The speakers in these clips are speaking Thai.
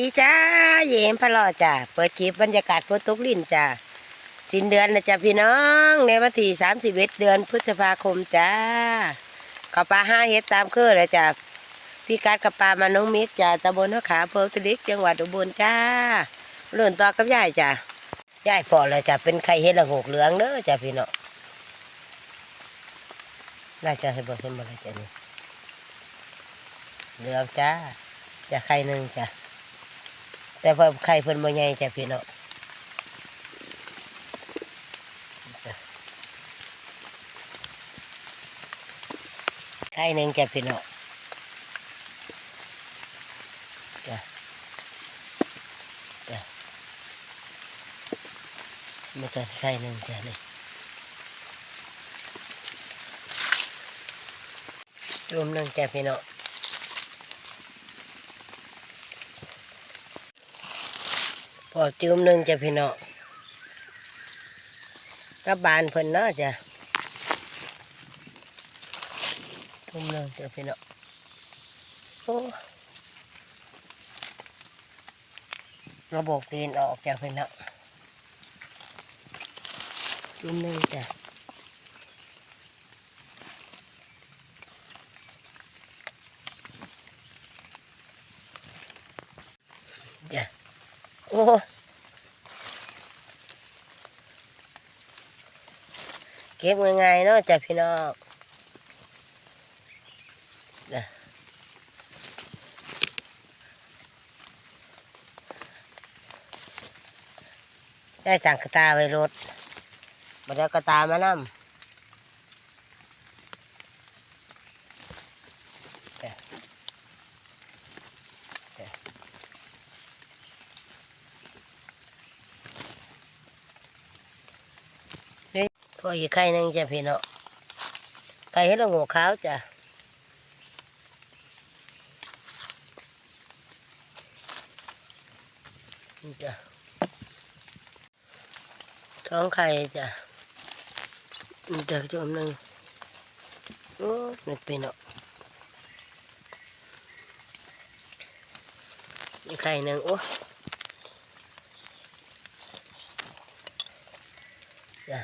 ดีจ้า เย็มพะลอจ้า เปิดคลิปบรรยากาศโพตุกลินจ้า สิ้นเดือนนะจ้าพี่น้อง ในวันที่สามสิบเอ็ดเดือนพฤษภาคมจ้าข้าวปลาห้าเฮ็ดตามเครือเลยจ้า พี่การกับปลามาน้องมิกจ้าตำบลหัวขาอำเภอตุลิกจังหวัดอุบลจ้าเริ่มต่อกับยายจ้ายายพอเลยจ้า เป็นไข่เฮ็ดละโงกเหลืองเด้อจ้าพี่น้อง น่าจะให้บิกขึ้นมาเลยจ้านี่เหลืองจ้าจะไข่หนึ่งจ้า แต่พิ่มไข่เพิ่นบ่ใหญ่จ้ะพี่น้องไข่หนึ่งจ้ะพี่น้องจ้ะจ้ะมันจะไข่หนึ่งจ้ะนี่จุ่มหนึ่งจ้ะพี่น้อง พอจืมหนึ่งจะพี่น้องกับบานเพิ่นเนาะจ้ะจุ่มหนึ่งจะพี่น้องโอ้ระบบตีนออกจากพี่น้องจุ่มหนึ่งจ้ะ โอ้เก็บง่ายๆเนาะจ้ะพี่น้องนะได้สั่งกระตาไว้รถมาเดี๋ยวกระตามานำ พออีกไข่หนึงจ้ะพี่น้อไข่ให้เราหัวขาวจ้ะจ้ะท้องไข่จ้ะจ้ะจุ่มหนึ่งโอ้นี่พี่น้องอีกไข่หนึ่งโอ้จ้ะ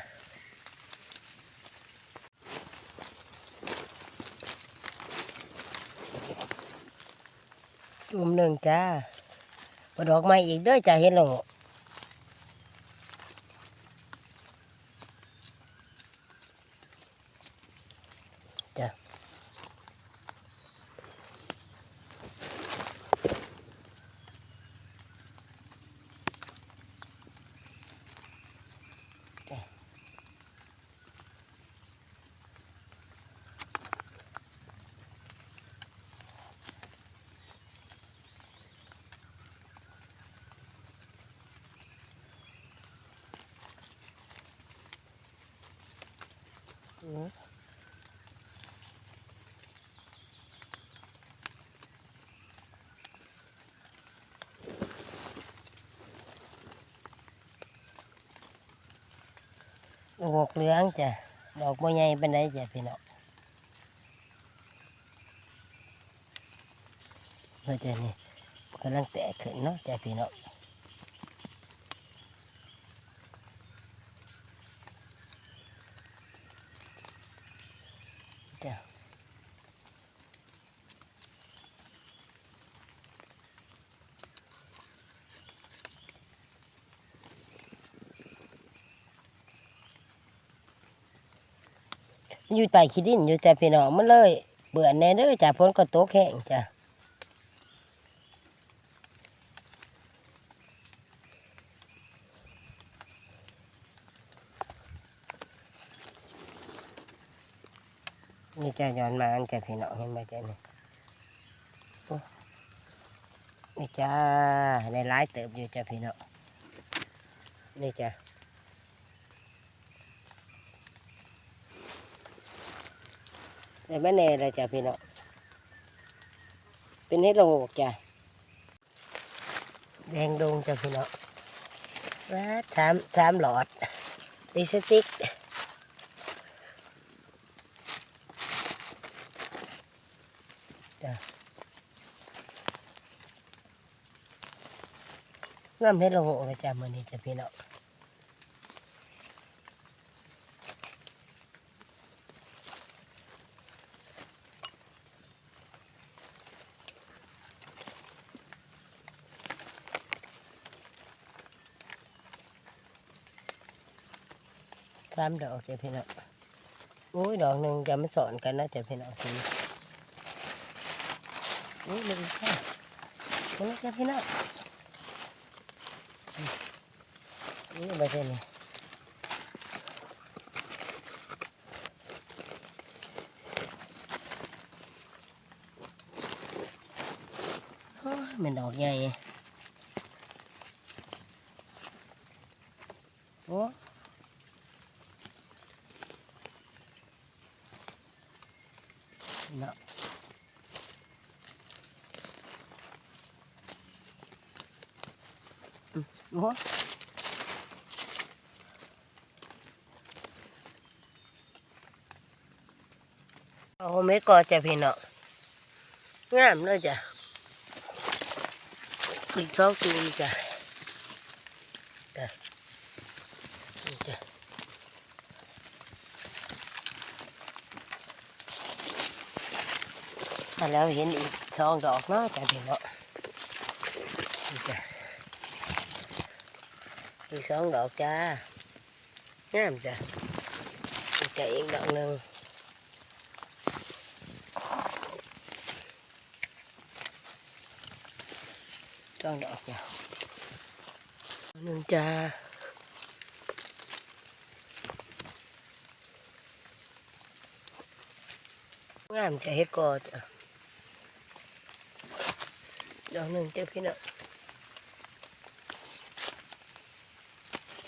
จุ่ม หนึ่งจ้าปดอกไม้อีกเด้อจ้าเห็นแล้ว ดอกเหลืองจ้ะ ดอกบัวใหญ่เป็นไดจ้ะพี่น้องเพื่อจะนี่กำลังแตกขึ้นเนาะจ้ะพี่น้อง อยู่ใต้ขี้ดินอยู่จ้ะพี่น้องมันเลย เบื่อแน่เด้อจ้ะพ้นก็ตกแห้งจ้ะนี่จะย้อนมาอันจะพี่น้องเห็นไหมจ้ะนี่นี่จ้าในร้ายเติบอยู่จ้ะพี่น้องนี่จ้ะ ในแม่เนเลยจ้ะพี่น้องเป็นให้ลงอกจ้ะแดงดงจ้ะพี่น้องว้าสามสามหลอดลิสติกจ้ะงามเฮ็ดละโหเลยจ้ะมือนี้จ้ะพี่น้อง สามดอกจ้ะพี่น้องโอ้ยดอกหนึ่งจะมันสอนกันนะจ้ะพี่น้องสิโอ้ยมันแค่มันจ้ะพี่น้องนี่ไปเท่นี่โอ้ยมันดอกใหญ่โอ้เนาะอืม โอ้เอาเม็ดก่อจะพี่น้องงามเลยจ้ะอีกสองตูนจ้ะจ้ะจ้ะมาแล้วเห็นอีกสองดอกเนาะจ้ะพี่น้องนี่จ้ะ อีกสองดอกจ้างามจ้ะอีกจ้ะอีกดอกห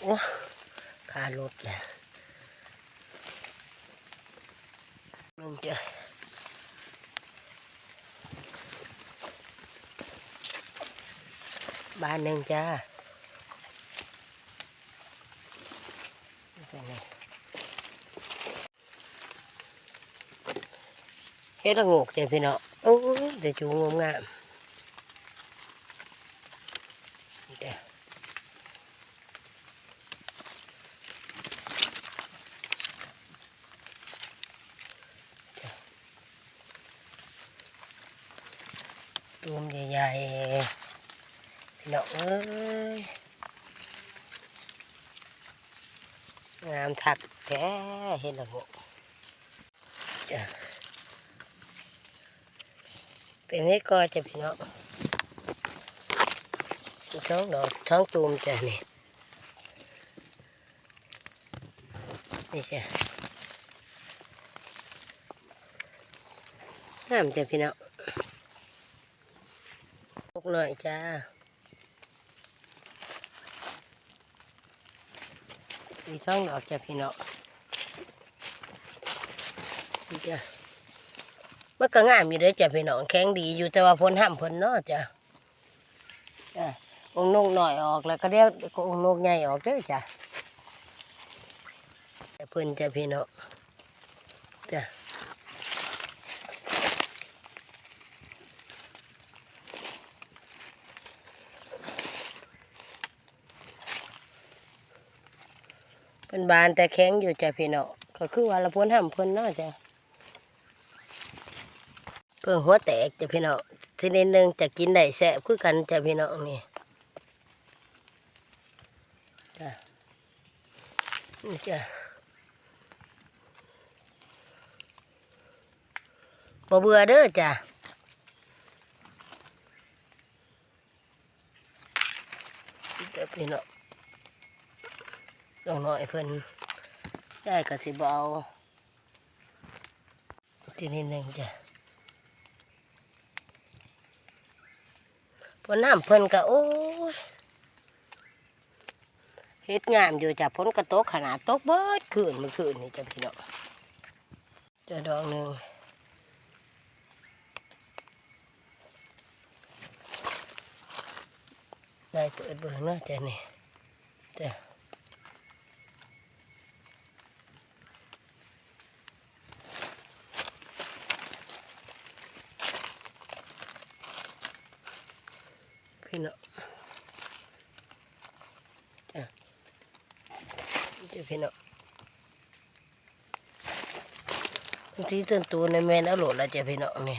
โอ้ขารถแหละหนึ่งจ้ะบานหนึ่งจ้าเฮ็ดละโงกจ้ะพี่น้องโอ้ยแต่จูงงามนี่จ้ะจ้ะตูมใหญ่ๆ พี่น้องเอ้ยงามถักแท้เห็นและโงกจ้ะเป็นเฮ็ดกอจ้ะพี่น้องท้องดอกท้องตูมจ้ะนี่นี่จ้ะงามจ้ะพี่น้อง หน่อยจ้าอีสองดอกจ้ะพี่น้องนี่จ้ะมันก็งามอยู่เด้จ้ะพี่น้องแข็งดีอยู่แต่ว่าพ้นห้ามพ้นเนาะจ้ะจ้ะองนกหน่อยออกแล้วก็เดี๋ยวองนกใหญ่ออกเด้อจ้ะเพิ่นจ้ะพี่น้อง เป็นบานแต่แข็งอยู่จ้ะพี่น้องก็คือว่าละพ้นห้ามพ้นเนาะจ้ะเพิ่งหัวแตกจ้ะพี่น้องสินิดนึงจะกินได้แซ่บคือกันจ้ะพี่น้องนี่จ้ะนี่จ้ะบ่เบื่อเด้อจ้ะจ้ะพี่น้อง ลองหน่อยเพิ่นได้ก็สิบเอาทีนิดนึงจ้ะพอน้ำเพิ่นก็โอ้ยเฮ็ดงามอยู่จ้ะพ้นกระตกขนาดตกเบิดคืนเมื่อคืนนี่จ้ะพี่น้องจะดอกหนึ่งได้เปิดเบิ่งเนาะจ้ะนี่จ้ะ ขึ้นแล้วเดี๋ยวพี่น้องที่ต้นตัวในแม่นอโหลดแล้วจ้ะพี่น้องนี่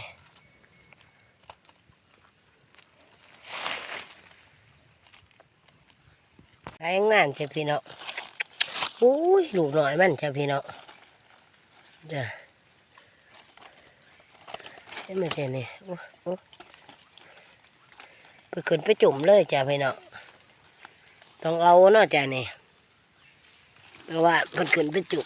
ใช้งานจ้ะพี่น้ออุ้ยลูกหน่อยมันจ้ะพี่น้องจ้ะไม่ใช่นี่โอ้โอ้ ไปขึ้นไปจุ่มเลยจ้าพี่น้องต้องเอาเนาะจ้านี่เพราะว่ามันขึ้นไปจุ่ม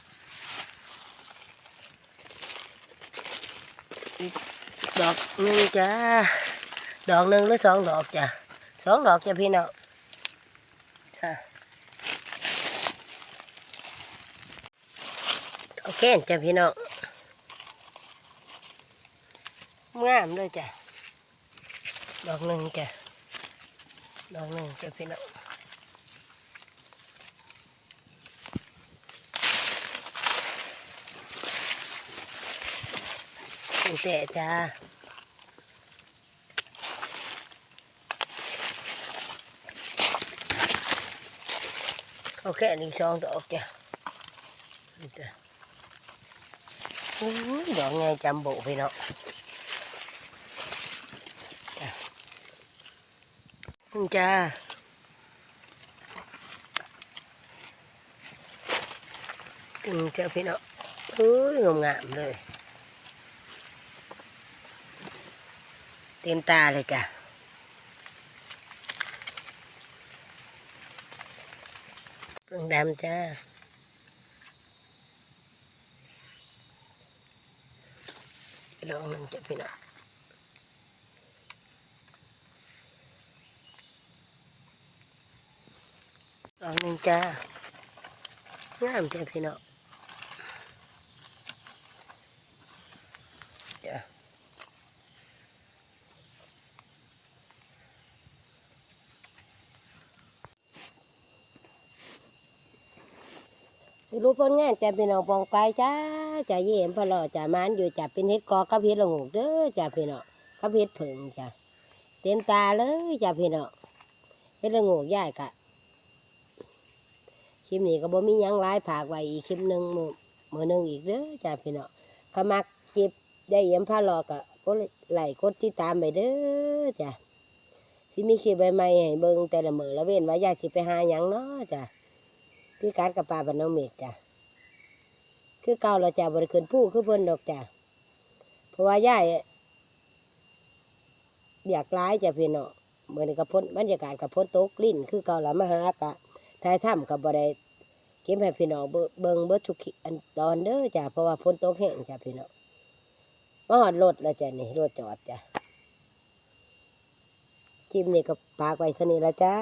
ดอกหนึ่งจ้าดอกหนึ่งหรือสองดอกจ้ะสองดอกจ้ะพี่น้องจ้ะโอเคจ้ะพี่น้องงามเลยจ้ะดอกหนึ่งจ้ะ ดอกหนึ่งจ้ะพี่น้องตั้งแต่จ้าเขาแค่หนึ่งสองดอกจ้ะนี่จ้ะอุ้ยดอกไงจำโบพี่เนาะจ้ะ นี่จ้าตึงจ้ะพี่เนาะอุ้ยงามงามๆเลย เต็มตาเลยจ้ะเพิ่งดำจ้าลองหนึ่งจะพี่น้องล องหนึ่งจ้างามจ้ะพี่น้องจ้ะสิรู้ผลงานจะเป็นเอาปองไปจ้าจะเยี่ยมพะเลอจะมันอยู่จะเป็นเฮ็ดกอกับเฮ็ดละงูกเด้อจ้าพี่น้องกับเฮ็ดผึ่งจ้ะเต็มตาเลยจ้าพี่น้องเฮ็ดละงูกย่ายกะ คลิปนี้ก็บ่มียังหลายผากไว้อีกคลิปหนึ่งมือมือหนึ่งอีกเด้อจ้าพี่น้องขมักเก็บได้เยี่ยมพะเลอกะก็ไหลค์กดติดตามไปเด้อจ้ะสิมีคลิปใหม่ๆให้เบิ่งแต่ละมือละเว้นว่าอยากสิไปหายังเนาะจ้ะพี่การกับปลาบันน้องเมฆจ้ะคือเก่าเราจะบริคืนผู้คือเพิ่นดอกจ้ะเพราะว่าย่ายอยากร้ายจ้ะพี่น้องเมื่อนี้กับพ้นบรรยากาศกับพ้นโต๊ะกลิ่นคือเก่าละมาหากะ ทายถ้ำกับบริเก็บให้พี่น้องเบิ้งเบิ่งเบิดทุกขีอันตอนเด้อจ้ะเพราะว่าพ้นโต๊ะแห้งจ้ะพี่น้องมาหอดรถแล้วจ้ะนี่รถจอดจ้ะคลิปนี้ก็ปากไว้สนิทแล้วจ้า